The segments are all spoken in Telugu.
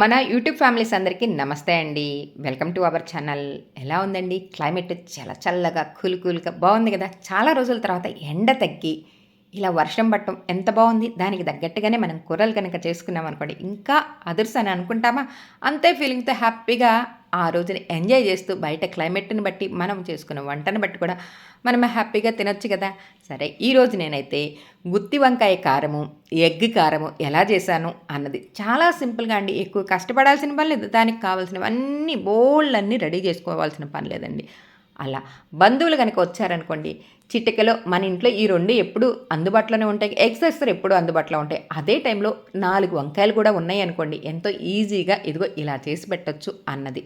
మన యూట్యూబ్ ఫ్యామిలీస్ అందరికీ నమస్తే అండి. Welcome to our channel. ఎలా ఉందండి? క్లైమేట్ చాలా చల్లగా కూల్ కూల్గా బాగుంది కదా? చాలా రోజుల తర్వాత ఎండ తగ్గి ఇలా వర్షం పట్టడం ఎంత బాగుంది? దానికి తగ్గట్టుగానే మనం కూరలు కనుక చేసుకున్నాం అనుకోండి ఇంకా అదుర్స్ అని అనుకుంటామా? అంతే ఫీలింగ్తో హ్యాపీగా ఆ రోజుని ఎంజాయ్ చేస్తూ బయట క్లైమేట్ని బట్టి మనం చేసుకున్న వంటను బట్టి కూడా మనం హ్యాపీగా తినొచ్చు కదా. సరే ఈరోజు నేనైతే గుత్తి వంకాయ కారము ఎగ్ కారము ఎలా చేశాను అన్నది చాలా సింపుల్గా అండి. ఎక్కువ కష్టపడాల్సిన పని లేదు. దానికి కావాల్సినవన్నీ బోల్డ్ అన్నీ రెడీ చేసుకోవాల్సిన పని లేదండి. అలా. బంధువులు కనుక వచ్చారనుకోండి చిటికలో మన ఇంట్లో ఈ రెండు ఎప్పుడు అందుబాటులోనే ఉంటాయి ఎగ్స్ ఎప్పుడు అందుబాటులో ఉంటాయి. అదే టైంలో నాలుగు వంకాయలు కూడా ఉన్నాయి అనుకోండి ఎంతో ఈజీగా ఇదిగో ఇలా చేసి పెట్టచ్చు అన్నది.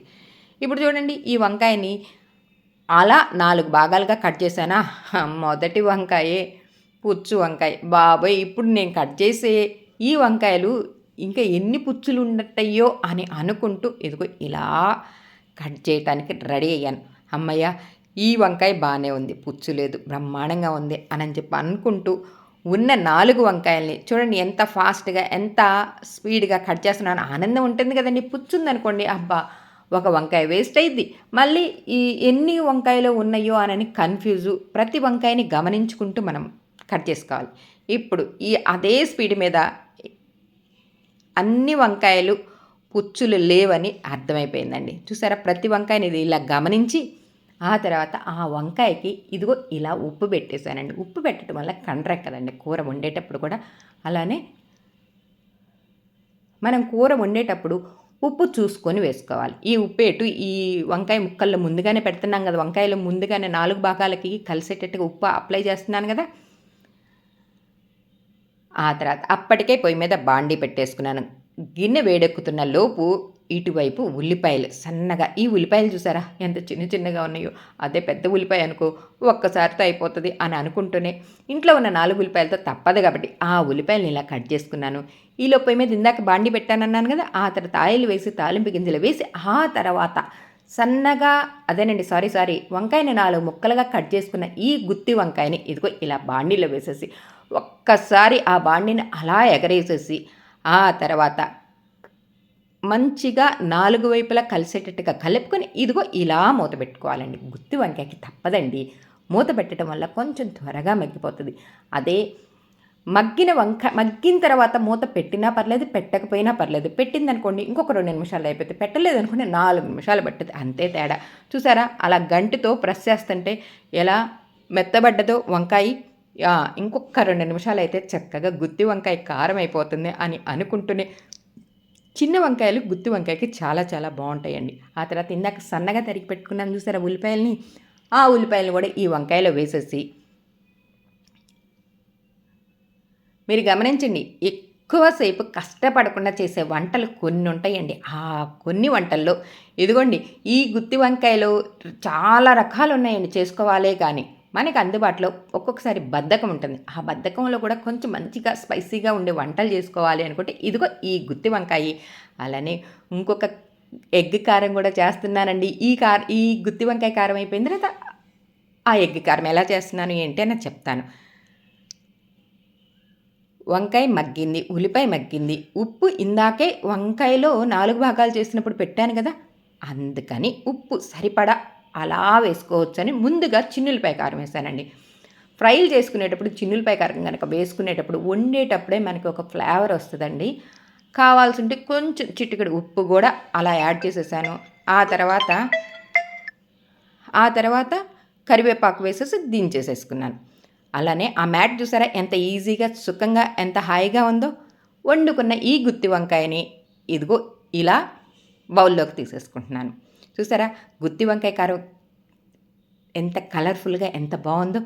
ఇప్పుడు చూడండి ఈ వంకాయని అలా నాలుగు భాగాలుగా కట్ చేశానా? మొదటి వంకాయే పుచ్చు వంకాయ. బాబోయ్ ఇప్పుడు నేను కట్ చేసే ఈ వంకాయలు ఇంకా ఎన్ని పుచ్చులు ఉండటయ్యో అని అనుకుంటూ ఇదిగో ఇలా కట్ చేయటానికి రెడీ అయ్యాను. అమ్మయ్య ఈ వంకాయ బాగానే ఉంది పుచ్చు లేదు బ్రహ్మాండంగా ఉంది అని చెప్పి అనుకుంటూ ఉన్న నాలుగు వంకాయల్ని చూడండి ఎంత ఫాస్ట్గా ఎంత స్పీడ్గా కట్ చేస్తున్నాను ఆనందం ఉంటుంది కదండి. పుచ్చుందనుకోండి అబ్బా ఒక వంకాయ వేస్ట్ అయింది మళ్ళీ ఈ ఎన్ని వంకాయలు ఉన్నాయో అని కన్ఫ్యూజు ప్రతి వంకాయని గమనించుకుంటూ మనం కట్ చేసుకోవాలి. ఇప్పుడు ఈ అదే స్పీడ్ మీద అన్ని వంకాయలు పుచ్చులు లేవని అర్థమైపోయిందండి. చూసారా? ప్రతి వంకాయని ఇది ఇలా గమనించి ఆ తర్వాత ఆ వంకాయకి ఇదిగో ఇలా ఉప్పు పెట్టేశానండి. ఉప్పు పెట్టడం వల్ల కండ్రెక్కదండి కూర వండేటప్పుడు కూడా అలానే మనం కూర వండేటప్పుడు ఉప్పు చూసుకొని వేసుకోవాలి. ఈ ఉప్పు ఈ వంకాయ ముక్కల్లో ముందుగానే పెడుతున్నాం కదా వంకాయలు ముందుగానే నాలుగు భాగాలకి కలిసేటట్టుగా ఉప్పు అప్లై చేస్తున్నాను కదా. ఆ తర్వాత అప్పటికే పొయ్యి మీద బాండీ పెట్టేసుకున్నాను. గిన్నె వేడెక్కుతున్న లోపు ఇటువైపు ఉల్లిపాయలు సన్నగా. ఈ ఉల్లిపాయలు చూసారా? ఎంత చిన్న చిన్నగా ఉన్నాయో. అదే పెద్ద ఉల్లిపాయ అనుకో. ఒక్కసారితో అయిపోతుంది అని అనుకుంటూనే. ఇంట్లో ఉన్న నాలుగు ఉల్లిపాయలతో తప్పదు కాబట్టి ఆ ఉల్లిపాయలు ఇలా కట్ చేసుకున్నాను. ఈ లోపల మీద ఇందాక బాండి పెట్టానన్నాను కదా. ఆ తర్వాత ఆయిల్ వేసి తాలింపు గింజలు వేసి ఆ తర్వాత సన్నగా అదేనండి సారీ సారీ వంకాయని నాలుగు ముక్కలుగా కట్ చేసుకున్న ఈ గుత్తి వంకాయని ఇదిగో ఇలా బాండీలో వేసేసి ఒక్కసారి ఆ బాండీని అలా ఎగరేసేసి ఆ తర్వాత మంచిగా నాలుగు వైపులా కలిసేటట్టుగా కలుపుకొని ఇదిగో ఇలా మూత పెట్టుకోవాలండి. గుత్తి వంకాయకి తప్పదండి. మూత పెట్టడం వల్ల కొంచెం త్వరగా మగ్గిపోతుంది. అదే మగ్గిన వంక మగ్గిన తర్వాత మూత పెట్టినా పర్లేదు పెట్టకపోయినా పర్లేదు. పెట్టిందనుకోండి ఇంకొక రెండు నిమిషాలు అయిపోతే పెట్టలేదు అనుకోండి నాలుగు నిమిషాలు పట్టుద్ది అంతే తేడా. చూసారా? అలా గంటితో ప్రెస్ చేస్తుంటే ఎలా మెత్తబడ్డదో వంకాయ ఇంకొక రెండు నిమిషాలు అయితే చక్కగా గుత్తి వంకాయ కారం అయిపోతుంది అని అనుకుంటూనే చిన్న వంకాయలు గుత్తి వంకాయకి చాలా చాలా బాగుంటాయండి. ఆ తర్వాత ఇందాక సన్నగా తరిగి పెట్టుకున్నాను చూసారా ఉల్లిపాయలని? ఆ ఉల్లిపాయలను కూడా ఈ వంకాయలో వేసేసి మీరు గమనించండి ఎక్కువసేపు కష్టపడకుండా చేసే వంటలు కొన్ని ఉంటాయండి. ఆ కొన్ని వంటల్లో ఇదిగోండి ఈ గుత్తి వంకాయలో చాలా రకాలు ఉన్నాయండి చేసుకోవాలే కానీ మనకి అందుబాటులో ఒక్కొక్కసారి బద్ధకం ఉంటుంది. ఆ బద్ధకంలో కూడా కొంచెం మంచిగా స్పైసీగా ఉండే వంటలు చేసుకోవాలి అనుకుంటే ఇదిగో ఈ గుత్తి వంకాయ అలానే ఇంకొక ఎగ్ కారం కూడా చేస్తున్నానండి. ఈ కార ఈ గుత్తి వంకాయ కారం అయిపోయిన తర్వాత ఆ ఎగ్ కారం ఎలా చేస్తున్నాను ఏంటి అని చెప్తాను. వంకాయ మగ్గింది ఉల్లిపాయ మగ్గింది. ఉప్పు ఇందాకే వంకాయలో నాలుగు భాగాలు చేసినప్పుడు పెట్టాను కదా అందుకని ఉప్పు సరిపడా అలా వేసుకోవచ్చని ముందుగా చిన్నులపై కారం వేసానండి. ఫ్రైలు చేసుకునేటప్పుడు చిన్నులపై కారం కనుక వేసుకునేటప్పుడు వండేటప్పుడే మనకి ఒక ఫ్లేవర్ వస్తుందండి. కావాల్సింటే కొంచెం చిటికడు ఉప్పు కూడా అలా యాడ్ చేసేసాను. ఆ తర్వాత ఆ తర్వాత కరివేపాకు వేసేసి దించేసేసుకున్నాను. అలానే ఆ మ్యాట్ చూసారా ఎంత ఈజీగా సుఖంగా ఎంత హాయిగా ఉందో? వండుకున్న ఈ గుత్తి వంకాయని ఇదిగో ఇలా బౌల్లోకి తీసేసుకుంటున్నాను. చూసారా? గుత్తి వంకాయ కారం ఎంత కలర్ఫుల్గా ఎంత బాగుందో.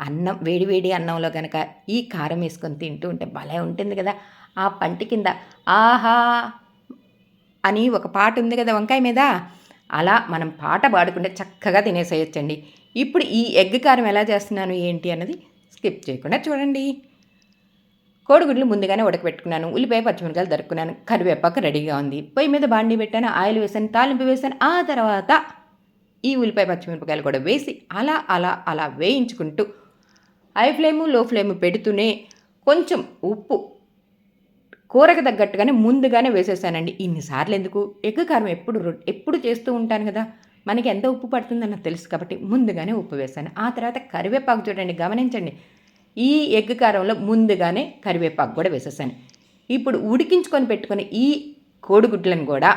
అన్నం వేడి వేడి అన్నంలో కనుక ఈ కారం వేసుకొని తింటూ ఉంటే భలే ఉంటుంది కదా. ఆ పంటి కింద ఆహా అని ఒక పాట ఉంది కదా వంకాయ మీద. అలా మనం పాట పాడుకుంటే చక్కగా తినేసేయచ్చండి. ఇప్పుడు ఈ ఎగ్ కారం ఎలా చేస్తున్నాను ఏంటి అన్నది స్కిప్ చేయకుండా చూడండి. కోడిగుడ్లు ముందుగానే ఉడకబెట్టుకున్నాను. ఉల్లిపాయ పచ్చిమిరకాయలు దొరుకున్నాను కరివేపాకు రెడీగా ఉంది. పొయ్యి మీద బాండి పెట్టాను. ఆయిల్ వేసాను తాలింపు వేసాను. ఆ తర్వాత ఈ ఉల్లిపాయ పచ్చిమిరపకాయలు కూడా వేసి అలా అలా అలా వేయించుకుంటూ హై ఫ్లేము లో ఫ్లేము పెడుతూనే కొంచెం ఉప్పు కూరకు తగ్గట్టుగానే ముందుగానే వేసేసానండి. ఇన్నిసార్లు ఎందుకు? ఎగ్గు కారం ఎప్పుడు ఎప్పుడు చేస్తూ ఉంటాను కదా. మనకి ఎంత ఉప్పు పడుతుందన్న తెలుసు కాబట్టి ముందుగానే ఉప్పు వేసాను. ఆ తర్వాత కరివేపాకు చూడండి గమనించండి. ఈ ఎగ్ కారంలో ముందుగానే కరివేపాకు కూడా వేసేసాను. ఇప్పుడు ఉడికించుకొని పెట్టుకొని ఈ కోడిగుడ్లను కూడా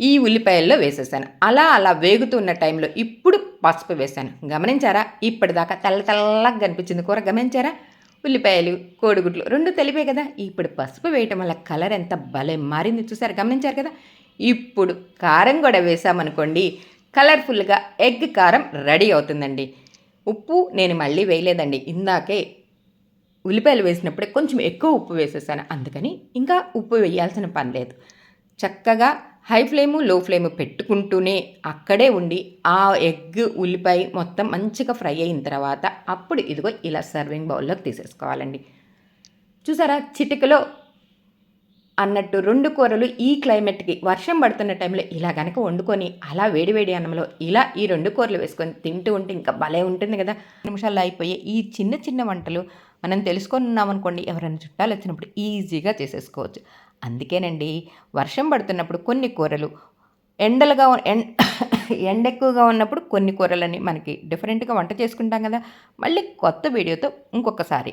ఈ ఉల్లిపాయల్లో వేసేసాను. అలా అలా వేగుతున్న టైంలో ఇప్పుడు పసుపు వేసాను. గమనించారా? ఇప్పటిదాకా తెల్ల తెల్లగా కనిపించింది కూర. గమనించారా? ఉల్లిపాయలు కోడిగుడ్లు రెండు తెలిపే కదా. ఇప్పుడు పసుపు వేయటం వల్ల కలర్ ఎంత భలే మారింది చూసారు? గమనించారు కదా? ఇప్పుడు కారం కూడా వేసామనుకోండి కలర్ఫుల్గా ఎగ్ కారం రెడీ అవుతుందండి. ఉప్పు నేను మళ్ళీ వేయలేదండి. ఇందాకే ఉల్లిపాయలు వేసినప్పుడే కొంచెం ఎక్కువ ఉప్పు వేసేసాను. అందుకని ఇంకా ఉప్పు వేయాల్సిన పని లేదు. చక్కగా హై ఫ్లేము లో ఫ్లేము పెట్టుకుంటూనే అక్కడే ఉండి ఆ ఎగ్ ఉల్లిపాయ మొత్తం మంచిగా ఫ్రై అయిన తర్వాత అప్పుడు ఇదిగో ఇలా సర్వింగ్ బౌల్లోకి తీసేసుకోవాలండి. చూసారా చిటికలో అన్నట్టు రెండు కూరలు ఈ క్లైమేట్కి వర్షం పడుతున్న టైంలో ఇలా కనుక వండుకొని అలా వేడివేడి అన్నంలో ఇలా ఈ రెండు కూరలు వేసుకొని తింటూ ఉంటే ఇంకా భలే ఉంటుంది కదా. నిమిషాల్లో అయిపోయే ఈ చిన్న చిన్న వంటలు మనం తెలుసుకొని ఉన్నామనుకోండి ఎవరైనా చుట్టాలు వచ్చినప్పుడు ఈజీగా చేసేసుకోవచ్చు. అందుకేనండి వర్షం పడుతున్నప్పుడు కొన్ని కూరలు ఎండలుగా ఎండ ఎండ ఎక్కువగా ఉన్నప్పుడు కొన్ని కూరలని మనకి డిఫరెంట్గా వంట చేసుకుంటాం కదా. మళ్ళీ కొత్త వీడియోతో ఇంకొకసారి.